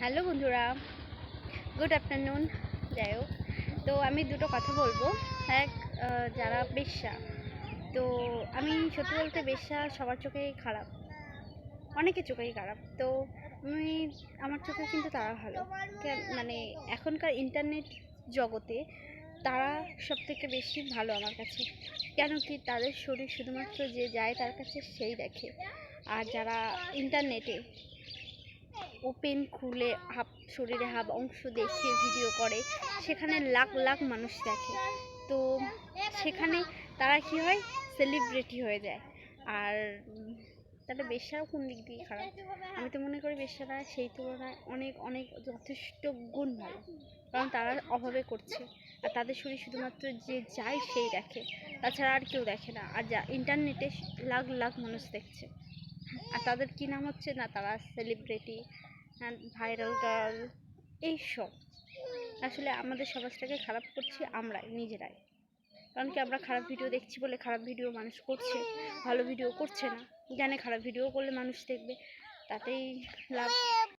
Hello বন্ধুরা, good afternoon, যাই হোক। তো আমি দুটো কথা বলব। এক যারা বেশ্যা, তো আমি সত্যি বলতে বেশ্যা সবার চোখেই খারাপ, অনেকের চোখেই খারাপ। তো আমি, আমার চোখে কিন্তু তারা ভালো। মানে এখনকার ইন্টারনেট জগতে তারা সব থেকে বেশি ভালো আমার কাছে। কেন কি তাদের শরীর শুধুমাত্র যে যায় তার কাছে সেই দেখে। আর যারা ইন্টারনেটে ওপেন খুলে হাফ শরীরে হাফ অংশ দেখিয়ে ভিডিও করে। সেখানে লাখ লাখ মানুষ দেখে। তো সেখানে তারা কি হয়? সেলিব্রিটি হয়ে যায়। আর তাহলে বেশ্যাও কোন দিক দিয়ে খারাপ? আমি তো মনে করি বেশ্যারা সেই তুলনায় অনেক অনেক যথেষ্ট গুণ ভালো। কারণ তারা অভাবে করছে। আর তাদের শরীর শুধুমাত্র যে যায় সেই দেখে। তাছাড়া আর কেউ দেখে না। আর যা ইন্টারনেটে লাখ লাখ মানুষ দেখছে। আর তাদের কী নাম হচ্ছে? না, তারা সেলিব্রিটি ভাইরাল গার্ল এইসব। আসলে আমাদের সমাজটাকে খারাপ করছি আমরাই, নিজেরাই। কারণ কি আমরা খারাপ ভিডিও দেখছি বলে খারাপ ভিডিও মানুষ করছে, ভালো ভিডিও করছে না। জানে খারাপ ভিডিও করলে মানুষ দেখবে, তাতেই লাভ।